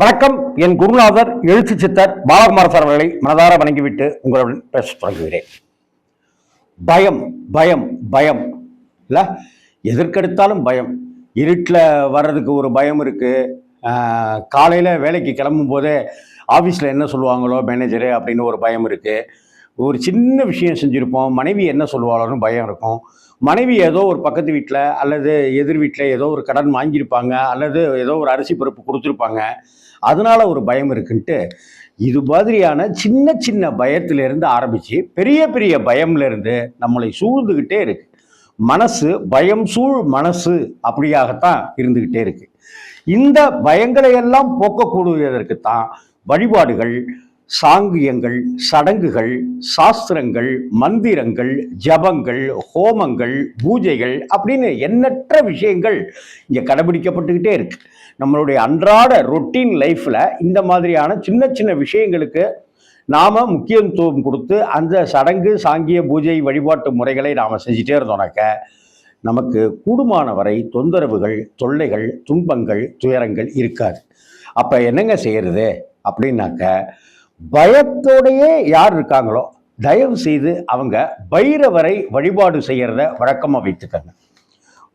வணக்கம். என் குருநாதர் எழுத்து சித்தர் பாலகுமார் சார் அவர்களை மனதார வணங்கிவிட்டு உங்களுடன் பேச தொடங்குகிறேன். பயம் பயம் பயம். இல்லை? எதற்கெடுத்தாலும் பயம். இருட்டில் வர்றதுக்கு ஒரு பயம் இருக்குது காலையில் வேலைக்கு கிளம்பும் போதே ஆஃபீஸில் என்ன சொல்லுவாங்களோ மேனேஜரு அப்படின்னு ஒரு பயம் இருக்குது ஒரு சின்ன விஷயம் செஞ்சுருப்போம். மனைவி என்ன சொல்லுவாளோன்னு பயம் இருக்கும். மனைவி ஏதோ ஒரு பக்கத்து வீட்டில் அல்லது எதிர் வீட்டில் ஏதோ ஒரு கடன் வாங்கியிருப்பாங்க அல்லது ஏதோ ஒரு அரிசி பருப்பு கொடுத்துருப்பாங்க. அதனால ஒரு பயம் இருக்குன்ட்டு இது மாதிரியான சின்ன சின்ன பயத்திலிருந்து ஆரம்பித்து பெரிய பெரிய பயம்லேருந்து நம்மளை சூழ்ந்துக்கிட்டே இருக்கு. மனசு பயம் சூழ் மனசு அப்படியாகத்தான் இருந்துக்கிட்டே இருக்கு. இந்த பயங்களையெல்லாம் போக்கக்கூடியதற்கு போக்கக்கூடியதற்குத்தான் வழிபாடுகள் சாங்கியங்கள் சடங்குகள் சாஸ்திரங்கள் மந்திரங்கள் ஜபங்கள் ஹோமங்கள் பூஜைகள் அப்படின்னு எண்ணற்ற விஷயங்கள் இங்கே கடைபிடிக்கப்பட்டுக்கிட்டே இருக்கு. நம்மளுடைய அன்றாட ரொட்டீன் லைஃப்பில் இந்த மாதிரியான சின்ன சின்ன விஷயங்களுக்கு நாம் முக்கியத்துவம் கொடுத்து அந்த சடங்கு சாங்கிய பூஜை வழிபாட்டு முறைகளை நாம் செஞ்சுட்டே இருந்தோம்னாக்க நமக்கு கூடுமான வரை தொந்தரவுகள் தொல்லைகள் துன்பங்கள் துயரங்கள் இருக்காது. அப்போ என்னங்க செய்கிறது அப்படின்னாக்க பயத்தோடையே யார் இருக்காங்களோ தயவு செய்து அவங்க பைரவரை வழிபாடு செய்கிறத வழக்கமாக வைத்துக்கங்க.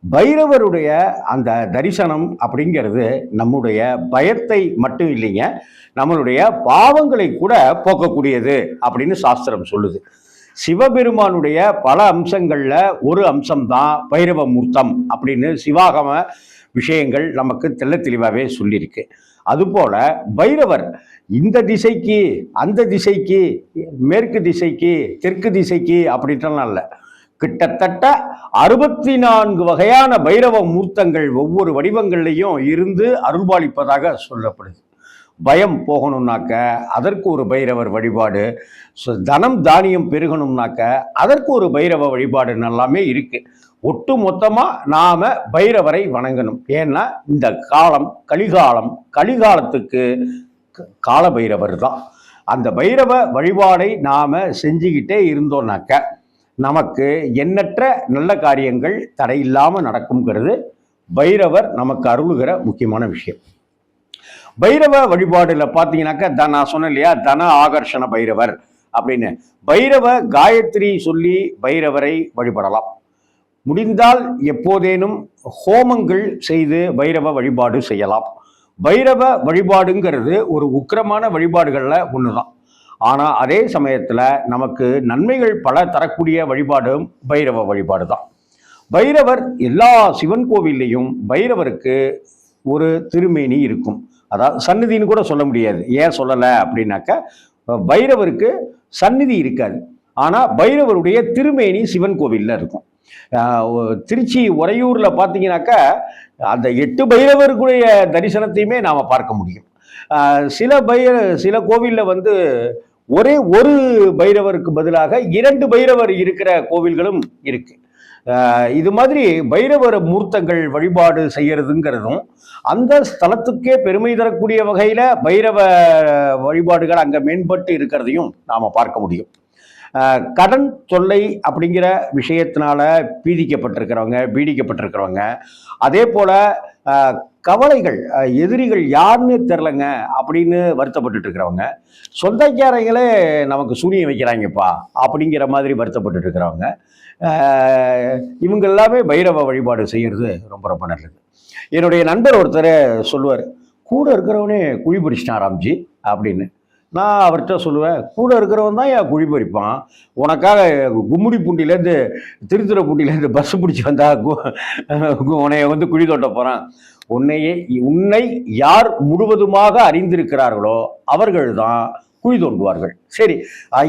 பைரவருடைய அந்த தரிசனம் அப்படிங்கிறது நம்முடைய பயத்தை மட்டும் இல்லைங்க நம்மளுடைய பாவங்களை கூட போக்கக்கூடியது அப்படின்னு சாஸ்திரம் சொல்லுது. சிவபெருமானுடைய பல அம்சங்களில் ஒரு அம்சம்தான் பைரவ மூர்த்தம் அப்படின்னு சிவாகம விஷயங்கள் நமக்கு தெல்ல தெளிவாகவே சொல்லியிருக்கு. அதுபோல பைரவர் இந்த திசைக்கு அந்த திசைக்கு மேற்கு திசைக்கு தெற்கு திசைக்கு அப்படின்ட்டுலாம் இல்லை. கிட்டத்தட்ட அறுபத்தி நான்கு வகையான பைரவ மூர்த்தங்கள் ஒவ்வொரு வடிவங்கள்லையும் இருந்து அருள்பாலிப்பதாக சொல்லப்படுது. பயம் போகணும்னாக்க அதற்கு ஒரு பைரவர் வழிபாடு ஸோ தனம் தானியம் பெருகணும்னாக்க அதற்கு ஒரு பைரவ வழிபாடு எல்லாமே இருக்குது ஒட்டு மொத்தமாக நாம பைரவரை வணங்கணும். ஏன்னா இந்த காலம் கலிகாலம் கலிகாலத்துக்கு க- கால பைரவர் தான். அந்த பைரவ வழிபாடை நாம செஞ்சுக்கிட்டே இருந்தோம்னாக்க நமக்கு எண்ணற்ற நல்ல காரியங்கள் தடையில்லாமல் நடக்குங்கிறது பைரவர் நமக்கு அருளுகிற முக்கியமான விஷயம். பைரவ வழிபாடுல பார்த்தீங்கன்னாக்கா த- நான் சொன்னேன் இல்லையா தன ஆகர்ஷண பைரவர் அப்படின்னு. பைரவ காயத்ரி சொல்லி பைரவரை வழிபடலாம். முடிந்தால் எப்போதேனும் ஹோமங்கள் செய்து பைரவ வழிபாடு செய்யலாம். பைரவ வழிபாடுங்கிறது ஒரு உக்கிரமான வழிபாடுகளில் ஒன்று தான் ஆனால் அதே சமயத்தில் நமக்கு நன்மைகள் பல தரக்கூடிய வழிபாடும் பைரவ வழிபாடு தான் பைரவர் எல்லா சிவன் கோவில்லையும் பைரவருக்கு ஒரு திருமேனி இருக்கும். அதாவது சந்நிதின்னு கூட சொல்ல முடியாது. ஏன் சொல்லலை அப்படின்னாக்க பைரவருக்கு சந்நிதி இருக்காது. ஆனால் பைரவருடைய திருமேனி சிவன் கோவிலில் இருக்கும். திருச்சி உறையூரில் பார்த்தீங்கன்னாக்கா அந்த எட்டு பைரவருக்குடைய தரிசனத்தையுமே நாம் பார்க்க முடியும். ஆஹ் சில பைர சில கோவிலில் வந்து ஒரே ஒரு பைரவருக்கு பதிலாக இரண்டு பைரவர் இருக்கிற கோவில்களும் இருக்கு. ஆஹ் இது மாதிரி பைரவர் மூர்த்தங்கள் வழிபாடு செய்யறதுங்கிறதும் அந்த ஸ்தலத்துக்கே பெருமை தரக்கூடிய வகையில் பைரவ வழிபாடுகள் அங்கே மேம்பட்டு இருக்கிறதையும் நாம் பார்க்க முடியும். கடன் தொல்லை அப்படிங்கிற விஷயத்தினால பீதிக்கப்பட்டிருக்கிறவங்க பீடிக்கப்பட்டிருக்கிறவங்க. அதே போல் கவலைகள் எதிரிகள் யாருன்னு தெரிலங்க அப்படின்னு வருத்தப்பட்டுட்டு இருக்கிறவங்க சொந்தக்காரங்களே நமக்கு சூனியம் வைக்கிறாங்கப்பா அப்படிங்கிற மாதிரி வருத்தப்பட்டுட்டு இருக்கிறவங்க இவங்க எல்லாமே பைரவ வழிபாடு செய்கிறது ரொம்ப ரொம்ப நல்லது. என்னுடைய நண்பர் ஒருத்தர் சொல்லுவார் கூட இருக்கிறவனே குழி பிடிச்சிட்டான் ராம்ஜி அப்படின்னு. நான் அவர்கிட்ட சொல்லுவேன் கூட இருக்கிறவன் தான் என் குழி பறிப்பான். உனக்காக கும்முடி பூண்டிலேருந்து திருத்துறைப்பூண்டிலேருந்து பஸ் பிடிச்சி வந்தா கு- உன்னைய வந்து குழி தோட்ட போகிறான் உன்னையே உன்னை யார் முழுவதுமாக அறிந்திருக்கிறார்களோ அவர்கள்தான் குழி தோண்டுவார்கள். சரி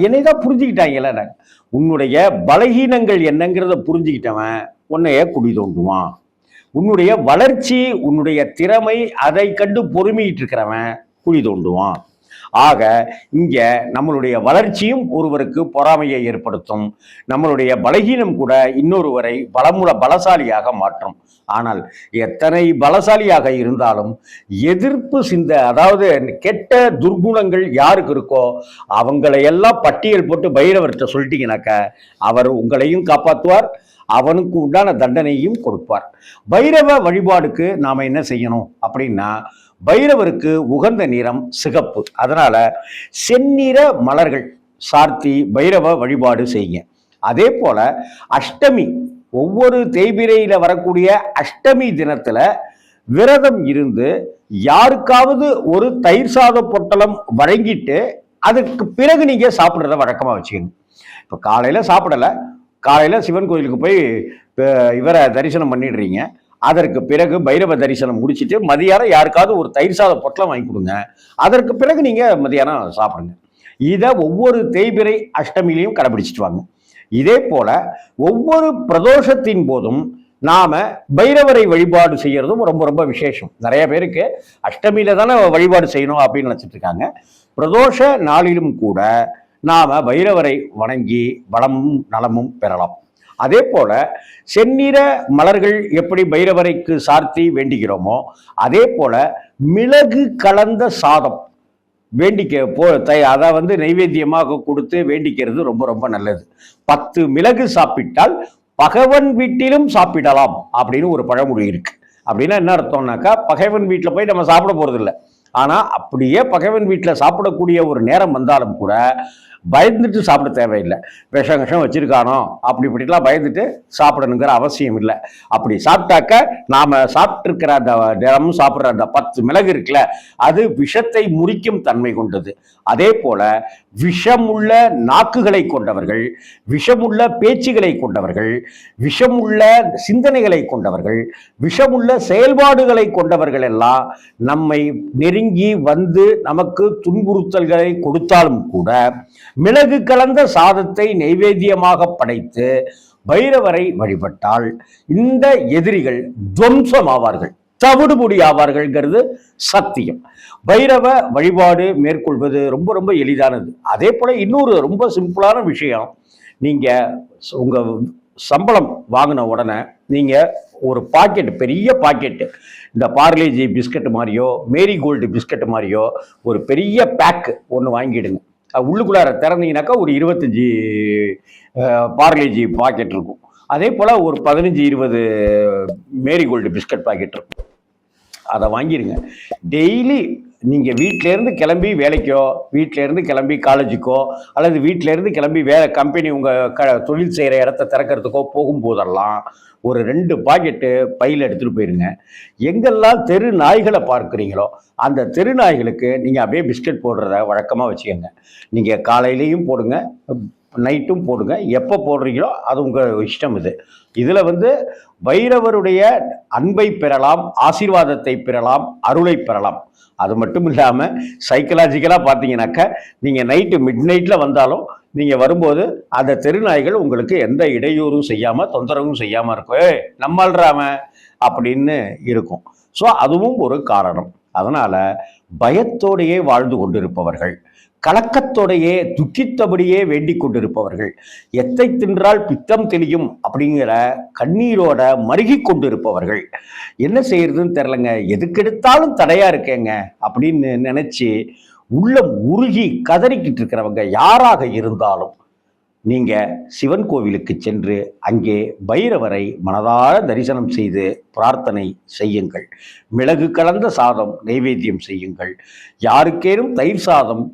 என்னை தான் புரிஞ்சுக்கிட்டாங்கல்ல நான். உன்னுடைய பலகீனங்கள் என்னங்கிறத புரிஞ்சுக்கிட்டவன் உன்னைய குழி தோண்டுவான். உன்னுடைய வளர்ச்சி உன்னுடைய திறமை அதை கண்டு பொறுமிக்கிட்டு இருக்கிறவன் குழி தோண்டுவான். ஆக இங்கே நம்மளுடைய வளர்ச்சியும் ஒருவருக்கு பொறாமையை ஏற்படுத்தும். நம்மளுடைய பலகீனம் கூட இன்னொருவரை பலமுல பலசாலியாக மாற்றும். ஆனால் எத்தனை பலசாலியாக இருந்தாலும் எதிர்ப்பு சிந்த அதாவது கெட்ட துர்குணங்கள் யாருக்கு இருக்கோ அவங்களையெல்லாம் பட்டியல் போட்டு பைரவர்கிட்ட சொல்லிட்டீங்கனாக்க அவர் உங்களையும் காப்பாற்றுவார் அவனுக்கு உண்டான தண்டனையும் கொடுப்பார். பைரவ வழிபாடுக்கு நாம் என்ன செய்யணும் அப்படின்னா பைரவருக்கு உகந்த நிறம் சிகப்பு. அதனால செந்நிற மலர்கள் சார்த்தி பைரவ வழிபாடு செய்யுங்க. அதே போல அஷ்டமி ஒவ்வொரு தேய்பிரையில வரக்கூடிய அஷ்டமி தினத்துல விரதம் இருந்து யாருக்காவது ஒரு தயிர் சாத பொட்டலம் வழங்கிட்டு அதுக்கு பிறகு நீங்க சாப்பிடுறத வழக்கமா வச்சுக்கணும் இப்போ காலையில சாப்பிடல. காலையில சிவன் கோயிலுக்கு போய் இவரை தரிசனம் பண்ணிடுறீங்க. அதற்கு பிறகு பைரவ தரிசனம் முடிச்சிட்டு மதியானம் யாருக்காவது ஒரு தயிர் சாத பொட்டலம் வாங்கி கொடுங்க. அதற்கு பிறகு நீங்கள் மதியானம் சாப்பிடுங்க. இதை ஒவ்வொரு தேய்பிரை அஷ்டமிலையும் கடைபிடிச்சிட்டு வாங்க. இதே போல ஒவ்வொரு பிரதோஷத்தின் போதும் நாம பைரவரை வழிபாடு செய்யறதும் ரொம்ப ரொம்ப விசேஷம். நிறைய பேருக்கு அஷ்டமியில தானே வழிபாடு செய்யணும் அப்படின்னு நினச்சிட்டு இருக்காங்க. பிரதோஷ நாளிலும் கூட நாம பைரவரை வணங்கி வளமும் நலமும் பெறலாம். அதே போல செந்நிற மலர்கள் எப்படி பைரவரைக்கு சார்த்தி வேண்டிக்கிறோமோ அதே போல மிளகு கலந்த சாதம் வேண்டிக்க போ தை அதை வந்து நைவேத்தியமாக கொடுத்து வேண்டிக்கிறது ரொம்ப ரொம்ப நல்லது. பத்து மிளகு சாப்பிட்டால் பகவன் வீட்டிலும் சாப்பிடலாம் அப்படின்னு ஒரு பழமொழி இருக்கு. அப்படின்னா என்ன அர்த்தம்னாக்கா பகைவன் வீட்டில் போய் நம்ம சாப்பிட போகிறதில்ல ஆனால் அப்படியே பகைவன் வீட்டில் சாப்பிடக்கூடிய ஒரு நேரம் வந்தாலும் கூட பயந்துட்டு சாப்பிட தேவையில்லை. விஷம் விஷம் வச்சிருக்கானோ? அப்படி இப்படிலாம் பயந்துட்டு சாப்பிடணுங்கிற அவசியம் இல்லை. அப்படி சாப்பிட்டாக்க நாம சாப்பிட்ருக்கிற அந்த தினமும் சாப்பிட்ற அந்த பத்து மிளகு இருக்குல்ல அது விஷத்தை முறிக்கும் தன்மை கொண்டது. அதே போல விஷமுள்ள நாக்குகளை கொண்டவர்கள் விஷமுள்ள பேச்சுகளை கொண்டவர்கள் விஷமுள்ள சிந்தனைகளை கொண்டவர்கள் விஷமுள்ள செயல்பாடுகளை கொண்டவர்கள் எல்லாம் நம்மை நெருங்கி வந்து நமக்கு துன்புறுத்தல்களை கொடுத்தாலும் கூட மிளகு கலந்த சாதத்தை நைவேத்தியமாக படைத்து பைரவரை வழிபட்டால் இந்த எதிரிகள் துவம்சம் ஆவார்கள் தவிடுபுடி ஆவார்கள்ங்கிறது சத்தியம். பைரவ வழிபாடு மேற்கொள்வது ரொம்ப ரொம்ப எளிதானது. அதே போல இன்னொரு ரொம்ப சிம்பிளான விஷயம் நீங்க உங்க சம்பளம் வாங்கின உடனே நீங்க ஒரு பாக்கெட் பெரிய பாக்கெட்டு இந்த பார்லேஜி பிஸ்கட் மாதிரியோ மேரி கோல்டு பிஸ்கட் மாதிரியோ ஒரு பெரிய பேக்கு ஒன்று வாங்கிடுங்க. உள்ளுக்குள்ளார திறந்தீங்கனாக்கா ஒரு இருபத்தஞ்சி பார்லேஜி பாக்கெட் இருக்கும். அதே போல் ஒரு பதினஞ்சு இருபது மேரி கோல்டு பிஸ்கட் பாக்கெட் இருக்கும். அதை வாங்கிடுங்க டெய்லி நீங்கள் வீட்டிலேருந்து கிளம்பி வேலைக்கோ வீட்டிலேருந்து கிளம்பி காலேஜுக்கோ அல்லது வீட்டிலேருந்து கிளம்பி வேலை கம்பெனி உங்கள் க தொழில் செய்கிற இடத்த திறக்கிறதுக்கோ போகும்போதெல்லாம் ஒரு ரெண்டு பாக்கெட்டு பையில் எடுத்துகிட்டு போயிருங்க. எங்கெல்லாம் தெரு நாய்களை பார்க்குறீங்களோ அந்த தெரு நாய்களுக்கு நீங்கள் அப்படியே பிஸ்கட் போடுறத வழக்கமாக வச்சுக்கோங்க. நீங்கள் காலையிலையும் போடுங்க நைட்டும் போடுங்க. எப்போ போடுறீங்களோ அது உங்கள் இஷ்டம் இது. இதில் வந்து பைரவருடைய அன்பை பெறலாம் ஆசீர்வாதத்தை பெறலாம் அருளை பெறலாம். அது மட்டும் இல்லாமல் சைக்கலாஜிக்கலாக பார்த்தீங்கன்னாக்கா நீங்கள் நைட்டு மிட் நைட்டில் வந்தாலும் நீங்கள் வரும்போது அந்த தெருநாய்கள் உங்களுக்கு எந்த இடையூறும் செய்யாமல் தொந்தரவும் செய்யாமல் இருக்கும். ஏய் நம்மள்றாம அப்படின்னு இருக்கும். ஸோ அதுவும் ஒரு காரணம். அதனால் பயத்தோடையே வாழ்ந்து கொண்டிருப்பவர்கள் கலக்கத்தோடையே துக்கித்தபடியே வேண்டிக் கொண்டிருப்பவர்கள் எத்தை தின்றால் பித்தம் தெளியும் அப்படிங்கிற கண்ணீரோட மருகி கொண்டிருப்பவர்கள் என்ன செய்யறதுன்னு தெரிலங்க எதுக்கெடுத்தாலும் தடையா இருக்கேங்க அப்படின்னு நினைச்சு உள்ளம் உருகி கதறிக்கிட்டு இருக்கிறவங்க யாராக இருந்தாலும் நீங்கள் சிவன் கோவிலுக்கு சென்று அங்கே பைரவரை மனதார தரிசனம் செய்து பிரார்த்தனை செய்யுங்கள். மிளகு கலந்த சாதம் நைவேத்தியம் செய்யுங்கள். யாருக்கேனும் தயிர் சாதம்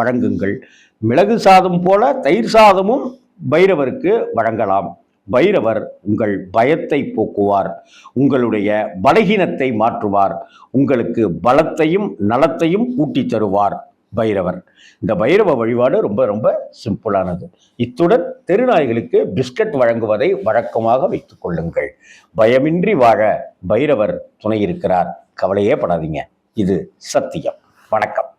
வழங்குங்கள். மிளகு சாதம் போல தயிர் சாதமும் பைரவருக்கு வழங்கலாம். பைரவர் உங்கள் பயத்தை போக்குவார். உங்களுடைய பலகீனத்தை மாற்றுவார். உங்களுக்கு பலத்தையும் நலத்தையும் கூட்டி தருவார். பைரவர். இந்த பைரவ வழிபாடு ரொம்ப ரொம்ப சிம்பிளானது. இத்துடன் தெருநாய்களுக்கு பிஸ்கட் வழங்குவதை வழக்கமாக வைத்துக் கொள்ளுங்கள். பயமின்றி வாழ பைரவர் துணை இருக்கிறார். கவலையே படாதீங்க. இது சத்தியம். வணக்கம்.